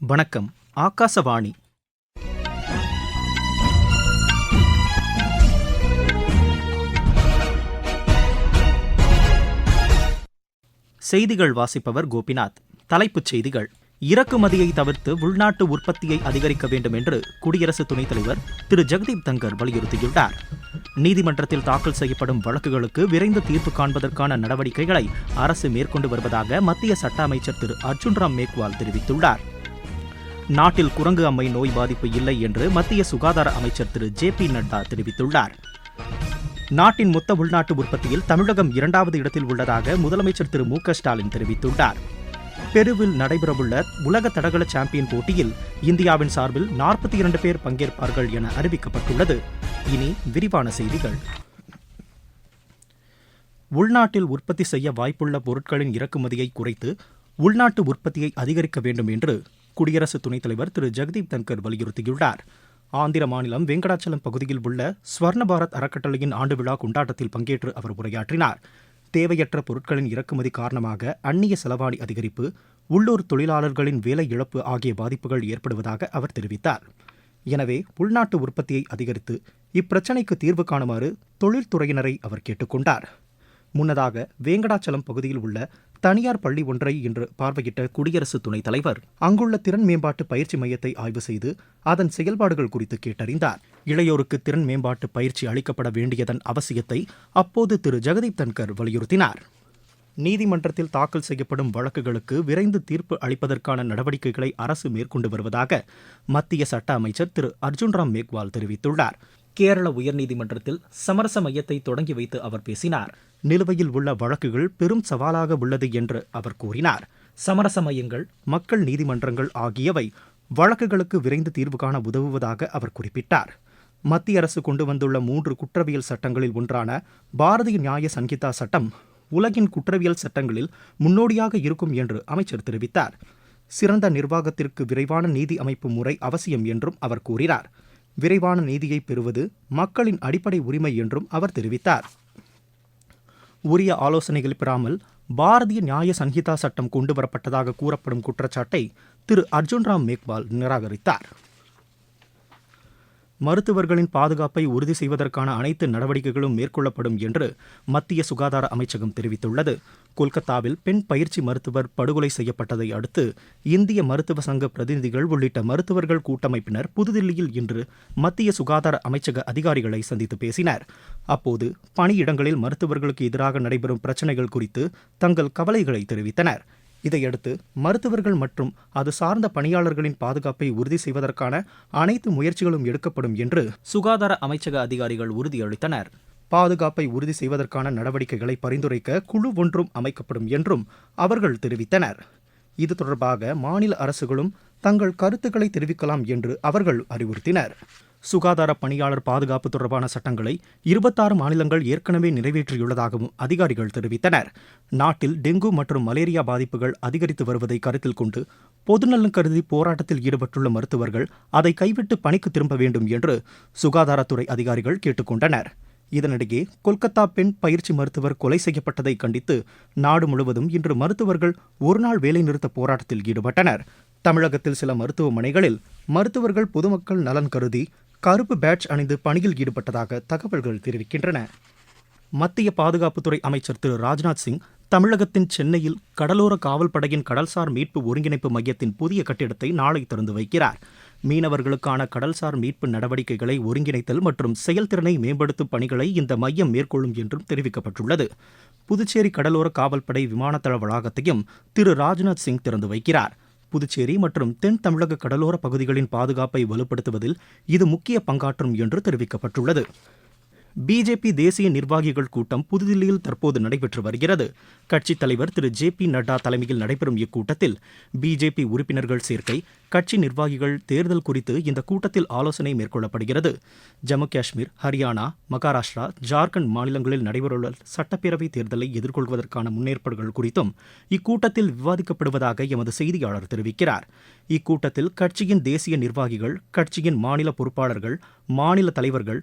வணக்கம் ஆகாசவாணி. செய்திகள் வாசிப்பவர் கோபிநாத். தலைப்புச் செய்திகள். இறக்குமதியை தவிர்த்து உள்நாட்டு உற்பத்தியை அதிகரிக்க வேண்டும் என்று குடியரசு துணைத் தலைவர் திரு. ஜெகதீப் தங்கர் வலியுறுத்தியுள்ளார். நீதிமன்றத்தில் தாக்கல் செய்யப்படும் வழக்குகளுக்கு விரைந்து தீர்ப்பு காண்பதற்கான நடவடிக்கைகளை அரசு மேற்கொண்டு வருவதாக மத்திய சட்ட அமைச்சர் திரு. அர்ஜுன் ராம் மேக்வால் தெரிவித்துள்ளார். நாட்டில் குரங்கு அம்மை நோய் பாதிப்பு இல்லை என்று மத்திய சுகாதார அமைச்சர் திரு ஜே பி நட்டா தெரிவித்துள்ளார். நாட்டின் மொத்த உள்நாட்டு உற்பத்தியில் தமிழகம் இரண்டாவது இடத்தில் உள்ளதாக முதலமைச்சர் திரு மு க ஸ்டாலின் தெரிவித்துள்ளார். பெருவில் நடைபெறவுள்ள உலக தடகள சாம்பியன் போட்டியில் இந்தியாவின் சார்பில் நாற்பத்தி இரண்டு பேர் பங்கேற்பார்கள் என அறிவிக்கப்பட்டுள்ளது. இனி விரிவான செய்திகள். உள்நாட்டில் உற்பத்தி செய்ய வாய்ப்புள்ள பொருட்களின் இறக்குமதியை குறைத்து உள்நாட்டு உற்பத்தியை அதிகரிக்க வேண்டும் என்று குடியரசு துணைத் தலைவர் திரு. ஜெகதீப் தன்கர் வலியுறுத்தியுள்ளார். ஆந்திர மாநிலம் வெங்கடாச்சலம் பகுதியில் உள்ள ஸ்வர்ண பாரத் அறக்கட்டளையின் ஆண்டு விழா கொண்டாட்டத்தில் பங்கேற்று அவர் உரையாற்றினார். தேவையற்ற பொருட்களின் இறக்குமதி காரணமாக அந்நிய செலவாணி அதிகரிப்பு உள்ளூர் தொழிலாளர்களின் வேலை இழப்பு ஆகிய பாதிப்புகள் ஏற்படுவதாக அவர் தெரிவித்தார். எனவே உள்நாட்டு உற்பத்தியை அதிகரித்து இப்பிரச்சினைக்கு தீர்வு காணுமாறு தொழில்துறையினரை அவர் கேட்டுக்கொண்டார் முன்னதாக வேங்கடாச்சலம் பகுதியில் உள்ள தனியார் பள்ளி ஒன்றை இன்று பார்வையிட்ட குடியரசு துணைத் தலைவர் அங்குள்ள திறன் மேம்பாட்டு பயிற்சி மையத்தை ஆய்வு செய்து அதன் செயல்பாடுகள் குறித்து கேட்டறிந்தார். இளையோருக்கு திறன் மேம்பாட்டு பயிற்சி அளிக்கப்பட வேண்டியதன் அவசியத்தை அப்போது திரு. ஜெகதீப் தன்கர் வலியுறுத்தினார். நீதிமன்றத்தில் தாக்கல் செய்யப்படும் வழக்குகளுக்கு விரைந்து தீர்ப்பு அளிப்பதற்கான நடவடிக்கைகளை அரசு மேற்கொண்டு வருவதாக மத்திய சட்ட அமைச்சர் திரு. அர்ஜுன் ராம் மேக்வால் தெரிவித்துள்ளார். கேரள உயர்நீதிமன்றத்தில் சமரச மையத்தை தொடங்கி வைத்து அவர் பேசினார். நிலுவையில் உள்ள வழக்குகள் பெரும் சவாலாக உள்ளது என்று அவர் கூறினார். சமரச மையங்கள் மக்கள் நீதிமன்றங்கள் ஆகியவை வழக்குகளுக்கு விரைந்து தீர்வு காண உதவுவதாக அவர் குறிப்பிட்டார். மத்திய அரசு கொண்டு வந்துள்ள மூன்று குற்றவியல் சட்டங்களில் ஒன்றான பாரதிய நியாய சங்கீதா சட்டம் உலகின் குற்றவியல் சட்டங்களில் முன்னோடியாக இருக்கும் என்று அமைச்சர் தெரிவித்தார். சிறந்த நிர்வாகத்திற்கு விரைவான நீதி அமைப்பு முறை அவசியம் என்றும் அவர் கூறினார். விரைவான நீதியை பெறுவது மக்களின் அடிப்படை உரிமை என்றும் அவர் தெரிவித்தார். உரிய ஆலோசனைகள் பெறாமல் பாரதிய நியாய சங்கீதா சட்டம் கொண்டுவரப்பட்டதாக கூறப்படும் குற்றச்சாட்டை திரு அர்ஜுன் ராம் மேக்வால் நிராகரித்தார். மருத்துவர்களின் பாதுகாப்பை உறுதி செய்வதற்கான அனைத்து நடவடிக்கைகளும் மேற்கொள்ளப்படும் என்று மத்திய சுகாதார அமைச்சகம் தெரிவித்துள்ளது. கொல்கத்தாவில் பெண் பயிற்சி மருத்துவர் படுகொலை செய்யப்பட்டதை அடுத்து இந்திய மருத்துவ சங்க பிரதிநிதிகள் உள்ளிட்ட மருத்துவர்கள் கூட்டமைப்பினர் புதுதில்லியில் இன்று மத்திய சுகாதார அமைச்சக அதிகாரிகளை சந்தித்து பேசினர். அப்போது பணியிடங்களில் மருத்துவர்களுக்கு எதிராக நடைபெறும் பிரச்சினைகள் குறித்து தங்கள் கவலைகளை தெரிவித்தனர். இதையடுத்து மருத்துவர்கள் மற்றும் அது சார்ந்த பணியாளர்களின் பாதுகாப்பை உறுதி செய்வதற்கான அனைத்து முயற்சிகளும் எடுக்கப்படும் என்று சுகாதார அமைச்சக அதிகாரிகள் உறுதியளித்தனர். பாதுகாப்பை உறுதி செய்வதற்கான நடவடிக்கைகளை பரிந்துரைக்க குழு ஒன்றும் அமைக்கப்படும் என்றும் அவர்கள் தெரிவித்தனர். இது தொடர்பாக மாநில அரசுகளும் தங்கள் கருத்துக்களை தெரிவிக்கலாம் என்று அவர்கள் அறிவுறுத்தினர். சுகாதார பணியாளர் பாதுகாப்பு தொடர்பான சட்டங்களை இருபத்தாறு மாநிலங்கள் ஏற்கனவே நிறைவேற்றியுள்ளதாகவும் அதிகாரிகள் தெரிவித்தனர். நாட்டில் டெங்கு மற்றும் மலேரியா பாதிப்புகள் அதிகரித்து வருவதை கருத்தில் கொண்டு பொதுநலன் கருதி போராட்டத்தில் ஈடுபட்டுள்ள மருத்துவர்கள் அதை கைவிட்டு பணிக்கு திரும்ப வேண்டும் என்று சுகாதாரத்துறை அதிகாரிகள் கேட்டுக்கொண்டனர். இதனிடையே கொல்கத்தா பெண் பயிற்சி மருத்துவர் கொலை செய்யப்பட்டதை கண்டித்து நாடு முழுவதும் இன்று மருத்துவர்கள் ஒருநாள் வேலைநிறுத்த போராட்டத்தில் ஈடுபட்டனர். தமிழகத்தில் சில மருத்துவமனைகளில் மருத்துவர்கள் பொதுமக்கள் நலன் கருதி கருப்பு பேட்ச் அணிந்து பணியில் ஈடுபட்டதாக தகவல்கள் தெரிவிக்கின்றன. மத்திய பாதுகாப்புத்துறை அமைச்சர் திரு. ராஜ்நாத் சிங் தமிழகத்தின் சென்னையில் கடலோர காவல்படையின் கடல்சார் மீட்பு ஒருங்கிணைப்பு மையத்தின் புதிய கட்டிடத்தை நாளை திறந்து வைக்கிறார். மீனவர்களுக்கான கடல்சார் மீட்பு நடவடிக்கைகளை ஒருங்கிணைத்தல் மற்றும் செயல்திறனை மேம்படுத்தும் பணிகளை இந்த மையம் மேற்கொள்ளும் என்றும் தெரிவிக்கப்பட்டுள்ளது. புதுச்சேரி கடலோர காவல்படை விமானத்தள வளாகத்தையும் திரு. ராஜ்நாத் சிங் திறந்து வைக்கிறார். புதுச்சேரி மற்றும் தென் தமிழக கடலோர பகுதிகளின் பாதுகாப்பை வலுப்படுத்துவதில் இது முக்கிய பங்காற்றும் என்று தெரிவிக்கப்பட்டுள்ளது. பிஜேபி தேசிய நிர்வாகிகள் கூட்டம் புதுதில்லியில் தற்போது நடைபெற்று வருகிறது. கட்சித் தலைவர் திரு ஜே பி நட்டா தலைமையில் நடைபெறும் இக்கூட்டத்தில் பிஜேபி உறுப்பினர்கள் சேர்க்கை கட்சி நிர்வாகிகள் தேர்தல் குறித்து இந்த கூட்டத்தில் ஆலோசனை மேற்கொள்ளப்படுகிறது. ஜம்மு காஷ்மீர் ஹரியானா மகாராஷ்டிரா ஜார்க்கண்ட் மாநிலங்களில் நடைபெறவுள்ள சட்டப்பேரவைத் தேர்தலை எதிர்கொள்வதற்கான முன்னேற்பாடுகள் குறித்தும் இக்கூட்டத்தில் விவாதிக்கப்படுவதாக எமது செய்தியாளர் தெரிவிக்கிறார். இக்கூட்டத்தில் கட்சியின் தேசிய நிர்வாகிகள் கட்சியின் மாநில பொறுப்பாளர்கள் மாநில தலைவர்கள்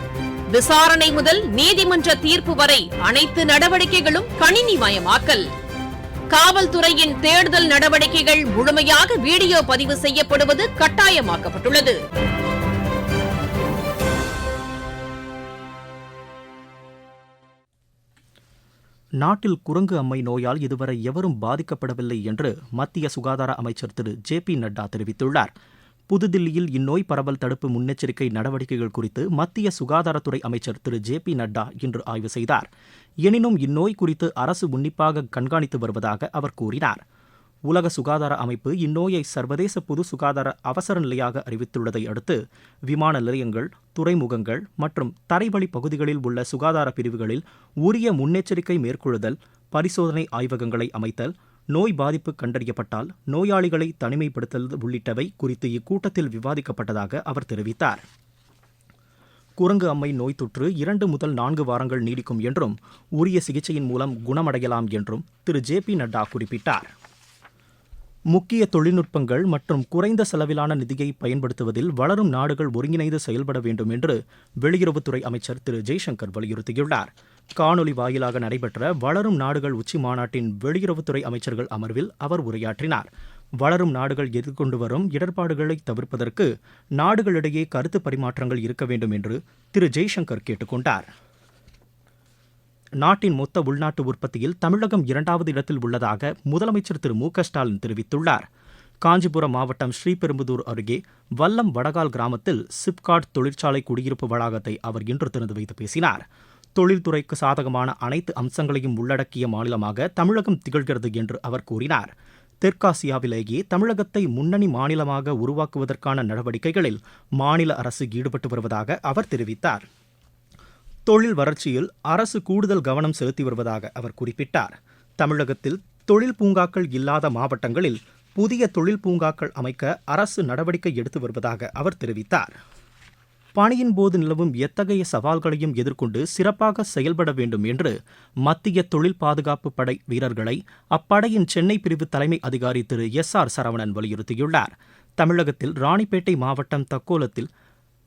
விசாரணை முதல் நீதிமன்ற தீர்ப்பு வரை அனைத்து நடவடிக்கைகளும் கணினி மயமாக்கல் காவல்துறையின் தேடுதல் நடவடிக்கைகள் முழுமையாக வீடியோ பதிவு செய்யப்படுவது கட்டாயமாக்கப்பட்டுள்ளது. நாட்டில் குரங்கு அம்மை நோயால் இதுவரை எவரும் பாதிக்கப்படவில்லை என்று மத்திய சுகாதார அமைச்சர் திரு ஜே பி நட்டா தெரிவித்துள்ளார். புதுதில்லியில் இந்நோய் பரவல் தடுப்பு முன்னெச்சரிக்கை நடவடிக்கைகள் குறித்து மத்திய சுகாதாரத்துறை அமைச்சர் திரு. ஜே. பி. நட்டா இன்று ஆய்வு செய்தார். எனினும் இந்நோய் குறித்து அரசு உன்னிப்பாக கண்காணித்து வருவதாக அவர் கூறினார். உலக சுகாதார அமைப்பு இந்நோயை சர்வதேச பொது சுகாதார அவசர நிலையாக அறிவித்துள்ளதை அடுத்து விமான நிலையங்கள் துறைமுகங்கள் மற்றும் தரைவழி பகுதிகளில் உள்ள சுகாதார பிரிவுகளில் உரிய முன்னெச்சரிக்கை மேற்கொள்ளுதல் பரிசோதனை ஆய்வகங்களை அமைத்தல் நோய் பாதிப்பு கண்டறியப்பட்டால் நோயாளிகளை தனிமைப்படுத்தல் உள்ளிட்டவை குறித்து இக்கூட்டத்தில் விவாதிக்கப்பட்டதாக அவர் தெரிவித்தார். குரங்கு அம்மை நோய் தொற்று இரண்டு முதல் நான்கு வாரங்கள் நீடிக்கும் என்றும் உரிய சிகிச்சையின் மூலம் குணமடையலாம் என்றும் திரு. ஜே. பி. நட்டா குறிப்பிட்டார். முக்கிய தொழில்நுட்பங்கள் மற்றும் குறைந்த செலவிலான நிதியை பயன்படுத்துவதில் வளரும் நாடுகள் ஒருங்கிணைந்து செயல்பட வேண்டும் என்று வெளியுறவுத்துறை அமைச்சர் திரு. ஜெய்சங்கர் வலியுறுத்தியுள்ளார். காணொலி வாயிலாக நடைபெற்ற வளரும் நாடுகள் உச்சி மாநாட்டின் வெளியுறவுத்துறை அமைச்சர்கள் அமர்வில் அவர் உரையாற்றினார். வளரும் நாடுகள் எதிர்கொண்டு வரும் இடர்பாடுகளை தவிர்ப்பதற்கு நாடுகளிடையே கருத்து பரிமாற்றங்கள் இருக்க வேண்டும் என்று திரு ஜெய்சங்கர் கேட்டுக்கொண்டார் நாட்டின் மொத்த உள்நாட்டு உற்பத்தியில் தமிழகம் இரண்டாவது இடத்தில் உள்ளதாக முதலமைச்சர் திரு மு ஸ்டாலின் தெரிவித்துள்ளார். காஞ்சிபுரம் மாவட்டம் ஸ்ரீபெரும்புதூர் அருகே வல்லம் வடகால் கிராமத்தில் சிப்காட் தொழிற்சாலை குடியிருப்பு வளாகத்தை அவர் இன்று திறந்து வைத்து பேசினார். தொழில்துறைக்கு சாதகமான அனைத்து அம்சங்களையும் உள்ளடக்கிய மாநிலமாக தமிழகம் திகழ்கிறது என்று அவர் கூறினார். தெற்காசியாவிலேயே தமிழகத்தை முன்னணி மாநிலமாக உருவாக்குவதற்கான நடவடிக்கைகளில் மாநில அரசு ஈடுபட்டு வருவதாக அவர் தெரிவித்தார். தொழில் வளர்ச்சியில் அரசு கூடுதல் கவனம் செலுத்தி வருவதாக அவர் குறிப்பிட்டார். தமிழகத்தில் தொழில் பூங்காக்கள் இல்லாத மாவட்டங்களில் புதிய தொழில் பூங்காக்கள் அமைக்க அரசு நடவடிக்கை எடுத்து வருவதாக அவர் தெரிவித்தார். பணியின் போது நிலவும் எத்தகைய சவால்களையும் எதிர்கொண்டு சிறப்பாக செயல்பட வேண்டும் என்று மத்திய தொழில் பாதுகாப்பு படை வீரர்களை அப்படையின் சென்னை பிரிவு தலைமை அதிகாரி திரு எஸ் ஆர் சரவணன் வலியுறுத்தியுள்ளார். தமிழகத்தில் ராணிப்பேட்டை மாவட்டம் தக்கோலத்தில்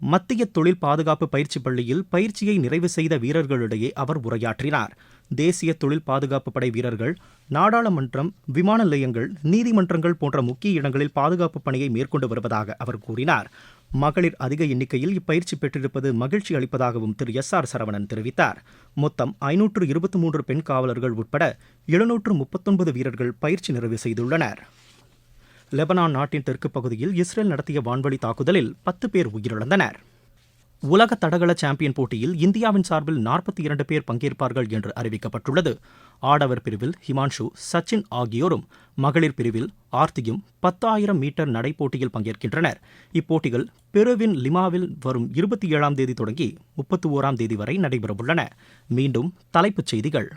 மத்திய தொழில் பாதுகாப்பு பயிற்சி பள்ளியில் பயிற்சியை நிறைவு செய்த வீரர்களிடையே அவர் உரையாற்றினார். தேசிய தொழில் பாதுகாப்பு படை வீரர்கள் நாடாளுமன்றம் விமான நிலையங்கள் நீதிமன்றங்கள் போன்ற முக்கிய இடங்களில் பாதுகாப்பு பணியை மேற்கொண்டு வருவதாக அவர் கூறினார். மகளிர் அதிக எண்ணிக்கையில் இப்பயிற்சி பெற்றிருப்பது மகிழ்ச்சி அளிப்பதாகவும் திரு எஸ் ஆர் சரவணன் தெரிவித்தார். மொத்தம் ஐநூற்று இருபத்தி மூன்று பெண் காவலர்கள் உட்பட எழுநூற்று முப்பத்தொன்பது வீரர்கள் பயிற்சி நிறைவு செய்துள்ளனர். லெபனான் நாட்டின் தெற்கு பகுதியில் இஸ்ரேல் நடத்திய வான்வழி தாக்குதலில் பத்து பேர் உயிரிழந்தனர். உலக தடகள சாம்பியன் போட்டியில் இந்தியாவின் சார்பில் நாற்பத்தி இரண்டு பேர் பங்கேற்பார்கள் என்று அறிவிக்கப்பட்டுள்ளது. ஆடவர் பிரிவில் ஹிமான்ஷு சச்சின் ஆகியோரும் மகளிர் பிரிவில் ஆர்த்தியும் பத்தாயிரம் மீட்டர் நடைப்போட்டியில் பங்கேற்கின்றனர். இப்போட்டிகள் பெருவின் லிமாவில் வரும் இருபத்தி ஏழாம் தேதி தொடங்கி முப்பத்தி ஓராம் தேதி வரை நடைபெறவுள்ளன. மீண்டும் தலைப்புச் செய்திகள்.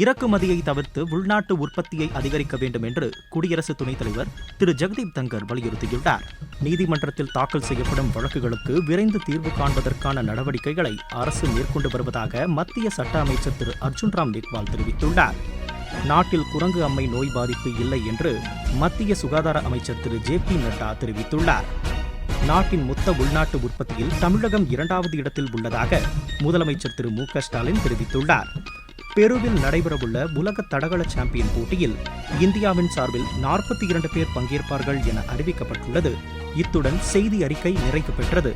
இறக்குமதியை தவிர்த்து உள்நாட்டு உற்பத்தியை அதிகரிக்க வேண்டும் என்று குடியரசு துணைத் தலைவர் திரு. ஜெகதீப் தங்கர் வலியுறுத்தியுள்ளார். நீதிமன்றத்தில் தாக்கல் செய்யப்படும் வழக்குகளுக்கு விரைந்து தீர்வு காண்பதற்கான நடவடிக்கைகளை அரசு மேற்கொண்டு வருவதாக மத்திய சட்ட அமைச்சர் திரு. அர்ஜுன் ராம் மேக்வால் தெரிவித்துள்ளார். நாட்டில் குரங்கு அம்மை நோய் பாதிப்பு இல்லை என்று மத்திய சுகாதார அமைச்சர் திரு. ஜே. பி. நட்டா தெரிவித்துள்ளார். நாட்டின் மொத்த உள்நாட்டு உற்பத்தியில் தமிழகம் இரண்டாவது இடத்தில் உள்ளதாக முதலமைச்சர் திரு. மு. க. ஸ்டாலின் தெரிவித்துள்ளார். பெருவில் நடைபெறவுள்ள உலக தடகள சாம்பியன் போட்டியில் இந்தியாவின் சார்பில் நாற்பத்தி இரண்டு பேர் பங்கேற்பார்கள் என அறிவிக்கப்பட்டுள்ளது. இத்துடன் செய்தி அறிக்கை நிறைவு பெற்றது